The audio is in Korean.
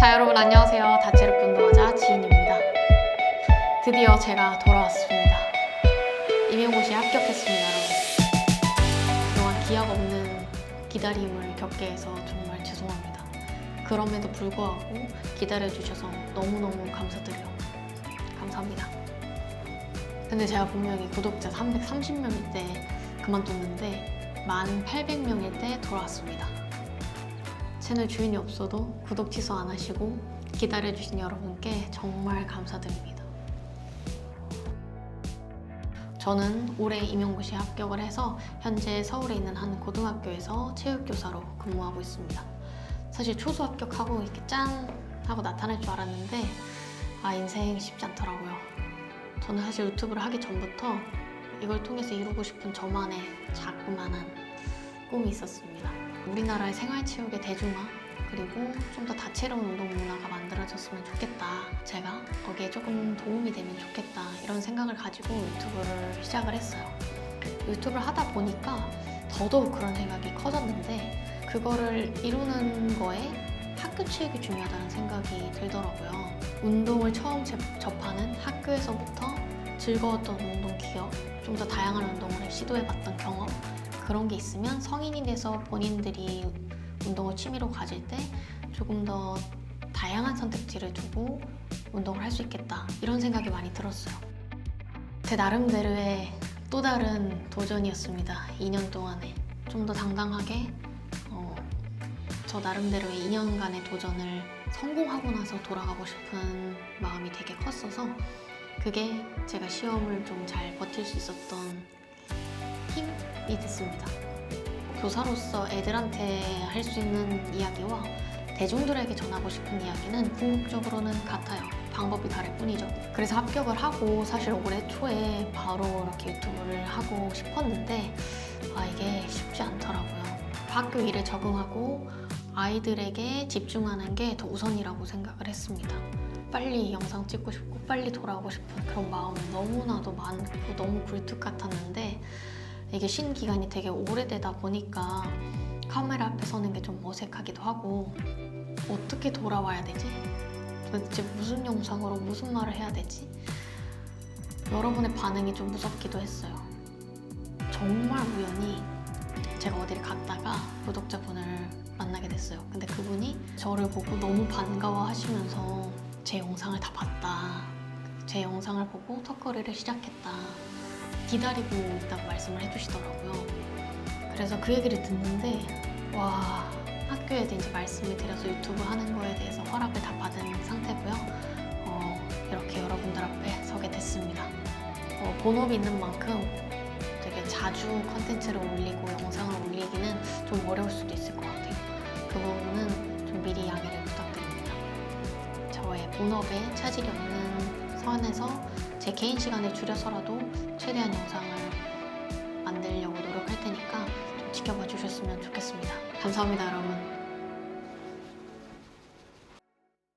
자 여러분 안녕하세요. 다채롭 운동하자 지인입니다. 드디어 제가 돌아왔습니다. 임용고시에 합격했습니다 여러분. 그동안 기약 없는 기다림을 겪게 해서 정말 죄송합니다. 그럼에도 불구하고 기다려주셔서 너무너무 감사드려요. 감사합니다. 근데 제가 분명히 구독자 330명일 때 그만뒀는데 1800명일 때 돌아왔습니다 채널 주인이 없어도 구독 취소 안 하시고 기다려주신 여러분께 정말 감사드립니다. 저는 올해 임용고시에 합격을 해서 현재 서울에 있는 한 고등학교에서 체육교사로 근무하고 있습니다. 사실 초수 합격하고 이렇게 짠 하고 나타날 줄 알았는데 아 인생 쉽지 않더라고요. 저는 사실 유튜브를 하기 전부터 이걸 통해서 이루고 싶은 저만의 자그마한 꿈이 있었습니다. 우리나라의 생활체육의 대중화 그리고 좀 더 다채로운 운동 문화가 만들어졌으면 좋겠다. 제가 거기에 조금 도움이 되면 좋겠다. 이런 생각을 가지고 유튜브를 시작을 했어요. 유튜브를 하다 보니까 더더욱 그런 생각이 커졌는데 그거를 이루는 거에 학교 체육이 중요하다는 생각이 들더라고요. 운동을 처음 제- 접하는 학교에서부터 즐거웠던 운동 기억, 좀 더 다양한 운동을 시도해봤던 경험, 그런 게 있으면 성인이 돼서 본인들이 운동을 취미로 가질 때 조금 더 다양한 선택지를 두고 운동을 할 수 있겠다 이런 생각이 많이 들었어요. 제 나름대로의 또 다른 도전이었습니다. 2년 동안에 좀 더 당당하게 어, 저 나름대로의 2년간의 도전을 성공하고 나서 돌아가고 싶은 마음이 되게 컸어서 그게 제가 시험을 좀 잘 버틸 수 있었던 힘 이 됐습니다. 교사로서 애들한테 할 수 있는 이야기와 대중들에게 전하고 싶은 이야기는 궁극적으로는 같아요. 방법이 다를 뿐이죠. 그래서 합격을 하고 사실 올해 초에 바로 이렇게 유튜브를 하고 싶었는데 아 이게 쉽지 않더라고요. 학교 일에 적응하고 아이들에게 집중하는 게 더 우선이라고 생각을 했습니다. 빨리 영상 찍고 싶고 빨리 돌아오고 싶은 그런 마음은 너무나도 많고 너무 굴뚝 같았는데 이게 쉰 기간이 되게 오래되다 보니까 카메라 앞에 서는 게 좀 어색하기도 하고 어떻게 돌아와야 되지? 도대체 무슨 영상으로 무슨 말을 해야 되지? 여러분의 반응이 좀 무섭기도 했어요. 정말 우연히 제가 어디를 갔다가 구독자분을 만나게 됐어요. 근데 그분이 저를 보고 너무 반가워 하시면서 제 영상을 다 봤다. 제 영상을 보고 턱걸이를 시작했다. 기다리고 있다고 말씀을 해주시더라고요. 그래서 그 얘기를 듣는데 와 학교에 이제 말씀을 드려서 유튜브 하는 거에 대해서 허락을 다 받은 상태고요. 어, 이렇게 여러분들 앞에 서게 됐습니다. 어, 본업이 있는 만큼 되게 자주 컨텐츠를 올리고 영상을 올리기는 좀 어려울 수도 있을 것 같아요. 그 부분은 좀 미리 양해를 부탁드립니다. 저의 본업에 차질이 없는 선에서 제 개인 시간을 줄여서라도 최대한 영상을 만들려고 노력할 테니까 좀 지켜봐 주셨으면 좋겠습니다. 감사합니다, 여러분.